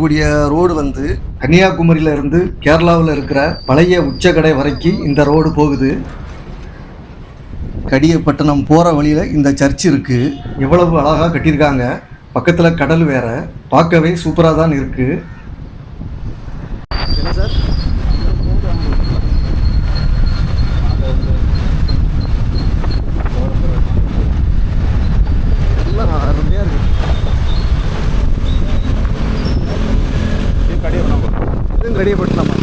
கூடிய ரோடு வந்து கன்னியாகுமரியில இருந்து கேரளாவில் இருக்கிற பழைய உச்சக்கடை வரைக்கும் இந்த ரோடு போகுது. கடியப்பட்டினம் போகிற வழியில் இந்த சர்ச் இருக்கு. எவ்வளவு அழகாக கட்டியிருக்காங்க. பக்கத்தில் கடல் வேற. பார்க்கவே சூப்பராக தான் இருக்கு. என்ன சார் எல்லாம் அருமையாக இருக்கு இது கடியம் இதுவும் கடியப்பட்டினமா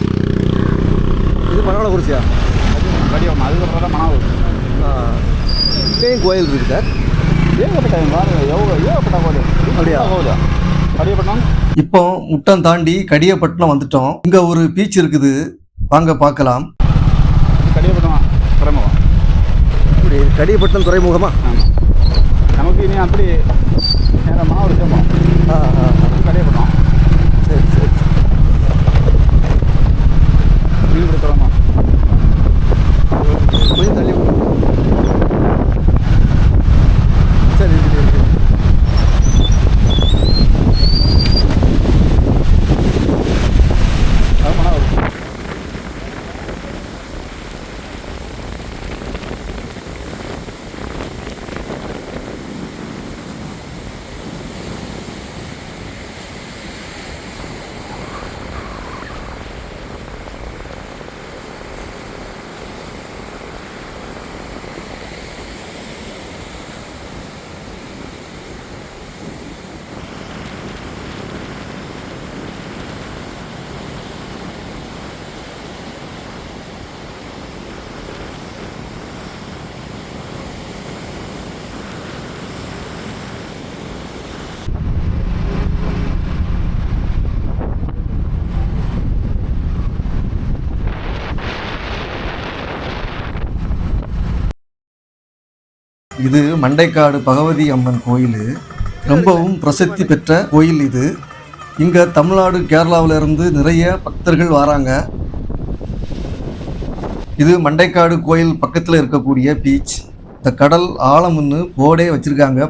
இது மணவள குறிச்சியா கடியம் அதுக்கப்புறம் தான் மணவு இங்கேயும் கோயில் இருக்கு சார். ஏகப்பட்ட பாருங்க எவ்வளோ ஏகப்பட்ட கோயில். அப்படியா? கோயில்? கடியப்பட்டினம் இப்போ முட்டம் தாண்டி கடியப்பட்டினம் வந்துட்டோம். இங்க ஒரு பீச் இருக்குது. வாங்க பார்க்கலாம். கடியப்பட்டினம்? துறைமுகம். இப்படி கடியப்பட்டினம் துறைமுகமா? நமக்கு இனி அப்படி நேரம் மாவு இருக்கோம் கடியப்பட்டினம் சரி சரி மீன்பிடி துறைமுகம் கொஞ்சம் தள்ளி விடு. சரி இருக்கு, இருக்கு. அது மணவு இது மண்டைக்காடு பகவதி அம்மன் கோயில். ரொம்பவும் பிரசித்தி பெற்ற கோயில் இது. இங்க தமிழ்நாடு கேரளாவுல இருந்து நிறைய பக்தர்கள் வராங்க. இது மண்டைக்காடு கோயில் பக்கத்துல இருக்கக்கூடிய பீச். இந்த கடல் ஆழம்னு போர்டே வச்சிருக்காங்க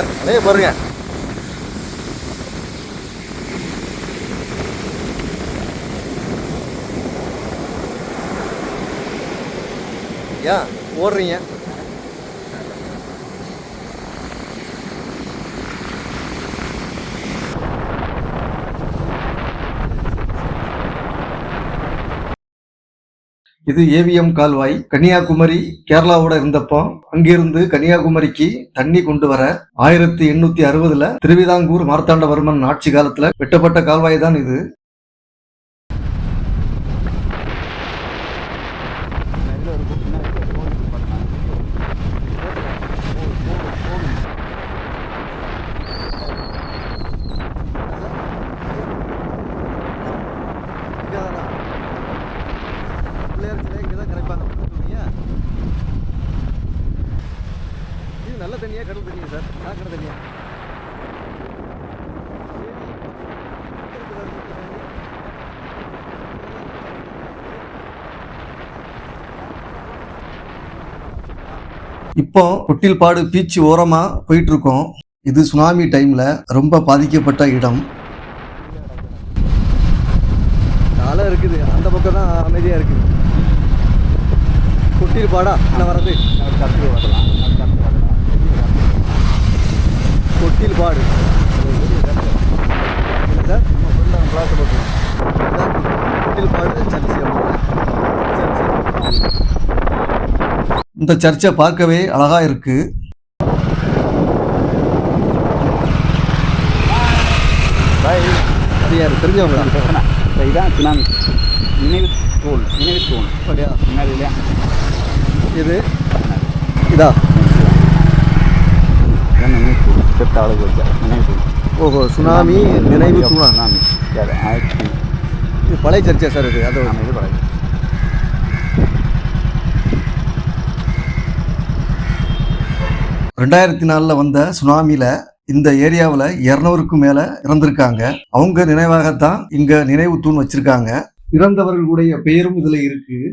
பாருங்க சார் நிறைய பாருங்க. ஏன் ஓடுறீங்க. இது ஏவிஎம் கால்வாய். கன்னியாகுமரி கேரளாவோட இருந்தப்போ அங்கிருந்து கன்னியாகுமரிக்கு தண்ணி கொண்டு வர ஆயிரத்தி எண்ணூத்தி அறுபதுல திருவிதாங்கூர் மார்த்தாண்டவர்மன் ஆட்சி காலத்துல வெட்டப்பட்ட கால்வாய் தான் இது இதில் ஒரு சின்ன கோயில் இருக்கு பாருங்க. இது நல்ல தண்ணியா கடல் தண்ணியா சார் சாக்கடை தண்ணியா இப்போ கொட்டில்பாடு பீச் ஓரமா போயிட்டு இருக்கோம் இது சுனாமி டைம்ல ரொம்ப பாதிக்கப்பட்ட இடம். அலை இருக்குது. அந்த பக்கம் தான் அமைதியா இருக்குது. கொட்டில்பாடா என்ன வர்றது? அது கருத்து வரலாம் அது கருத்து வரலாம் கொட்டில்பாடு என்ன நம்ம ஃபுல்லாக கிளாஸ் போட்டு அதான் கொட்டில்பாடு சர்ச்சு சர்ச்சு இந்த சர்ச்சை பார்க்கவே அழகா இருக்கு. பாய். அது யார்? தெரிஞ்சவங்களா? இதான் சுனாமி நினைவு தூள் நினைவு தூள் அப்படியா? முன்னாடி இல்லையா? இது? இதா? நினைவு தூள் செத்த அளவு நினைவு ஓஹோ சுனாமி நினைவு தூணா சுனாமி ஆயிரத்தி இது பழைய சர்ச்சா சார் இது? அது இது பழகு ரெண்டாயிரத்தி நாலில் வந்த சுனாமியில் இந்த ஏரியாவில் இரநூறுக்கும் மேலே இறந்திருக்காங்க. அவங்க நினைவாகத்தான் இங்கே நினைவு தூண் வச்சுருக்காங்க. இறந்தவர்களுடைய பெயரும் இதில் இருக்குது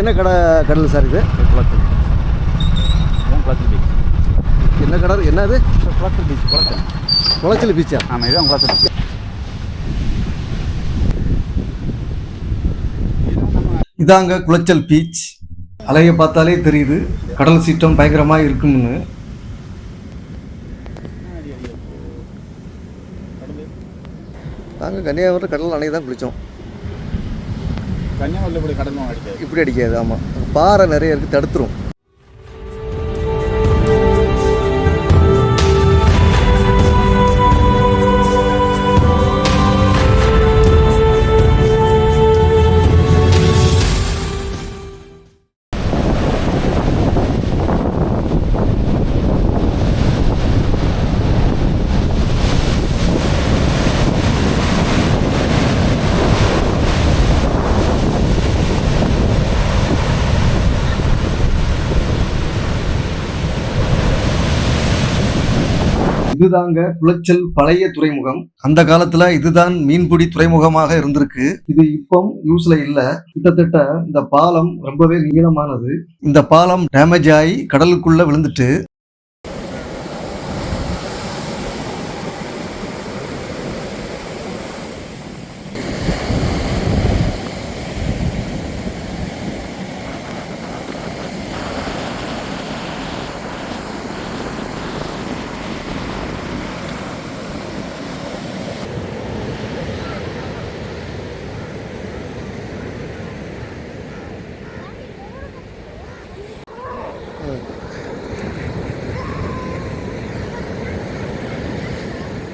என்ன கடை கடல் சார் இது? குளத்தில் குளத்தில் பீச் என்ன கடல் என்னது? குளத்தில் பீச் குளத்தில் குளச்சல் பீச்சா ஆமாம் இதுதான் குளத்தில் பீச் இதாங்க குளச்சல் பீச் அலையை பார்த்தாலே தெரியுது. கடல் சீற்றம் பயங்கரமா இருக்கும்னு. நாங்கள் கன்னியாகுமரி கடல் அணையை தான் குளித்தோம் கன்னியாகுமரியில் இப்படி கடன் அடிக்காது. இப்படி அடிக்காது ஆமாம் பாறை நிறைய இருக்குது தடுத்துரும். இதுதாங்க குளச்சல் பழைய துறைமுகம். அந்த காலத்துல இதுதான் மீன்பிடி துறைமுகமாக இருந்திருக்கு. இது இப்போ யூஸ்ல இல்ல. கிட்டத்தட்ட இந்த பாலம் ரொம்பவே நீளமானது. இந்த பாலம் டேமேஜ் ஆகி கடலுக்குள்ள விழுந்துட்டு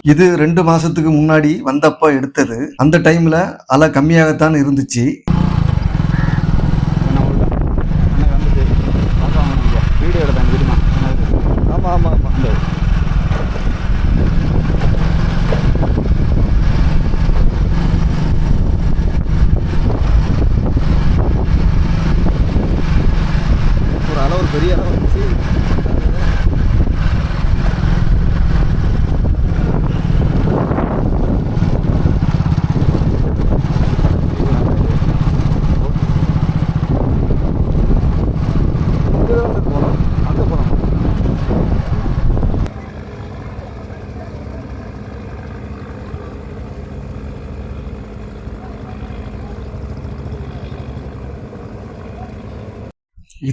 இது ரெண்டு மாசத்துக்கு முன்னாடி வந்தப்ப எடுத்தது. அந்த டைம்ல அலை கம்மியாகத்தான் இருந்துச்சு அண்ணன் வந்துட்டு பாப்பா வந்துட்டு வீடியோ எடுத்தாங்க தெரியுமா ஆமா ஆமா ஆமா அந்த ஒரு அளவு ஒரு பெரிய அளவு இருந்துச்சு அங்க போனோம்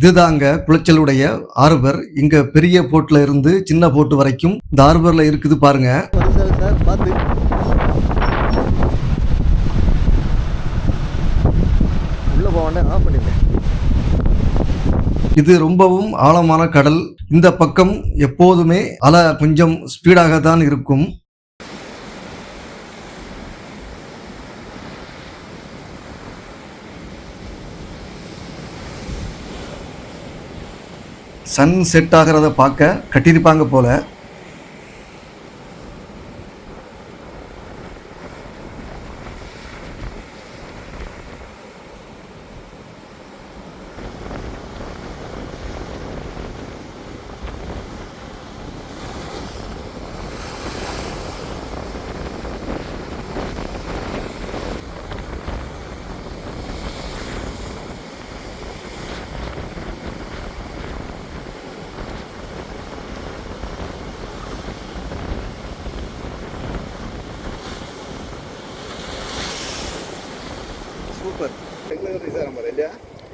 இதுதாங்க குளச்சலுடைய ஆர்பர் இங்க பெரிய போட்ல இருந்து சின்ன போட்டு வரைக்கும் இந்த ஆர்பர்ல இருக்குது பாருங்க. இது ரொம்பவும் ஆழமான கடல். இந்த பக்கம் எப்போதுமே அலை கொஞ்சம் ஸ்பீடாக தான் இருக்கும். சன் செட் ஆகிறத பார்க்க கட்டியிருப்பாங்க போல.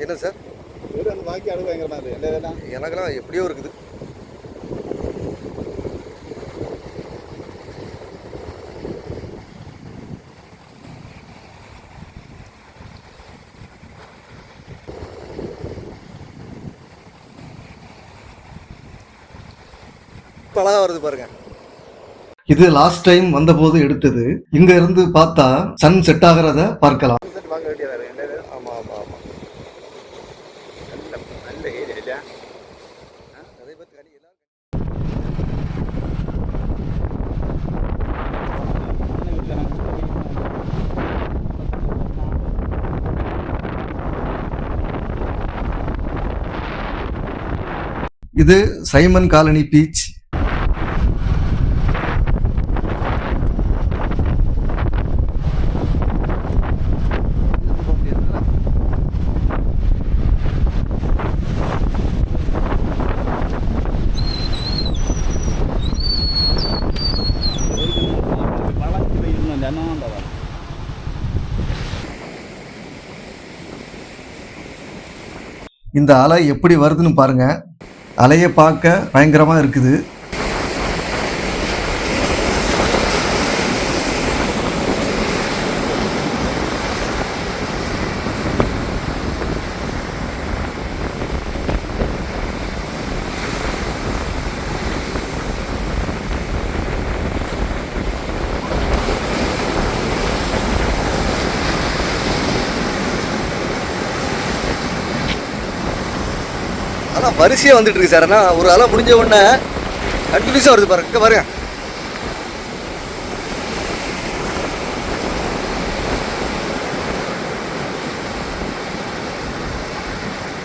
என்ன சார்? அந்த பாக்கி அளவு பயங்கரமா இருக்கு இல்லை இதெல்லாம் எனக்கெல்லாம் எப்படியோ இருக்குது. அழகா வருது பாருங்க. இது லாஸ்ட் டைம் வந்தபோது எடுத்தது. இங்க இருந்து பார்த்தா சன் செட் ஆகிறத பார்க்கலாம் செட் வாங்க வேண்டியதா இருக்கு இல்லை இது ஆமா ஆமா ஆமா நல்ல நல்ல ஏரியா இல்லையா அதை பத்தி கனி எல்லாரும் இது சைமன் காலனி பீச். இந்த அலை எப்படி வருதுன்னு பாருங்கள் அலையை பார்க்க பயங்கரமா இருக்குது. ஆனால் வரிசையாக வந்துட்டு இருக்கு சார். ஆனால் ஒரு அலை முடிஞ்ச உடனே கண்டினியூஸாக வருது பாருங்க. பாருங்க.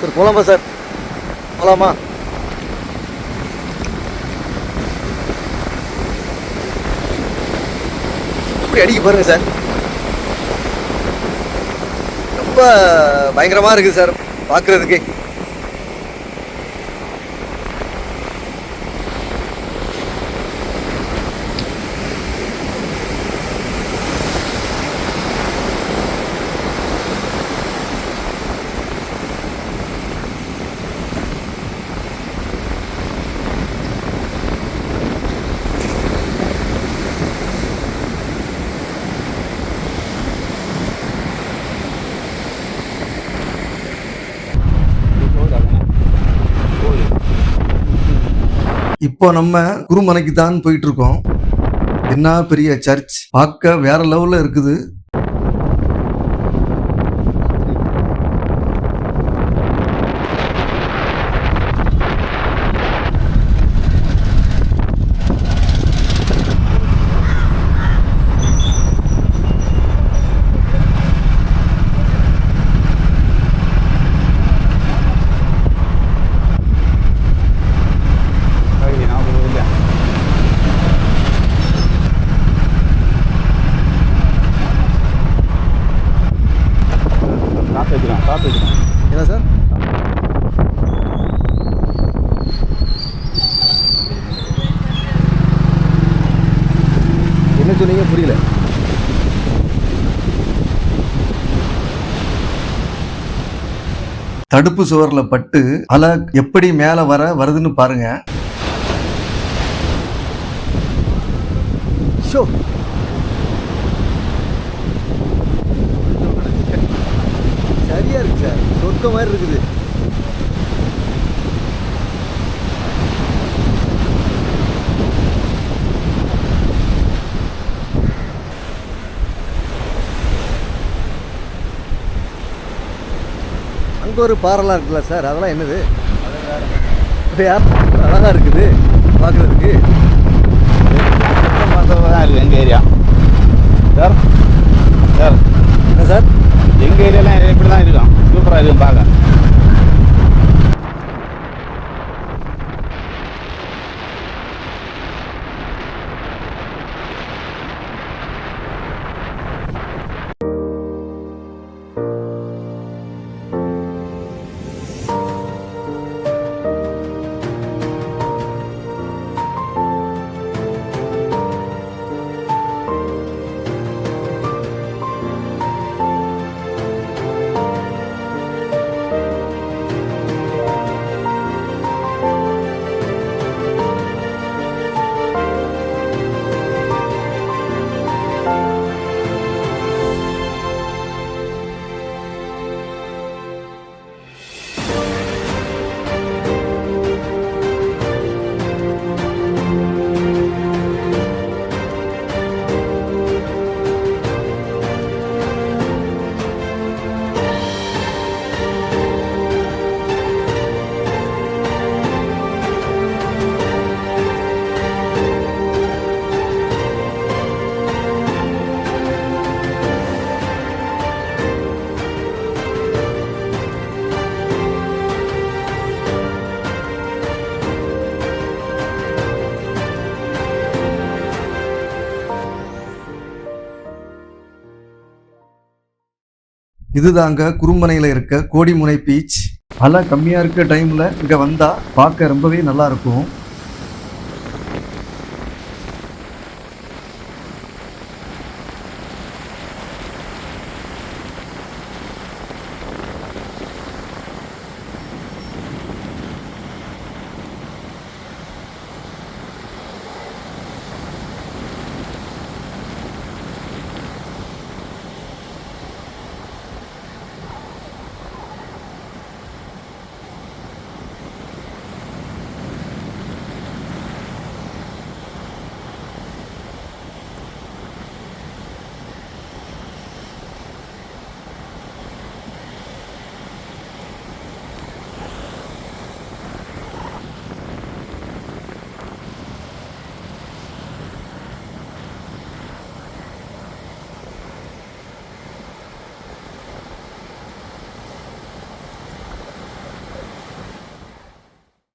சார் போகலாமா சார்? போலாமா? எப்படி அடிக்க பாருங்க சார். ரொம்ப பயங்கரமாக இருக்குது சார் பார்க்குறதுக்கு இப்போ நம்ம குருமனைக்கு தான் போயிட்டு இருக்கோம். என்ன பெரிய சர்ச்? பார்க்க வேற லெவல்ல இருக்குது. தடுப்பு சுவர்ல பட்டு அலை எப்படி மேல வர வருதுன்னு பாருங்க. ஷோ. சரியா இருக்கு சார். சொர்க்க மாதிரி இருக்குது. அங்க ஒரு பாறைலாம் இருக்குல்ல சார்? அதெல்லாம் என்னது? அழகாக இருக்குது பார்க்குறதுக்கு. இதுதாங்க குறும்பனையில் இருக்க கோடிமுனை பீச். அலை கம்மியாக இருக்க டைமில் இங்கே வந்தால் பார்க்க ரொம்பவே நல்லா இருக்கும்.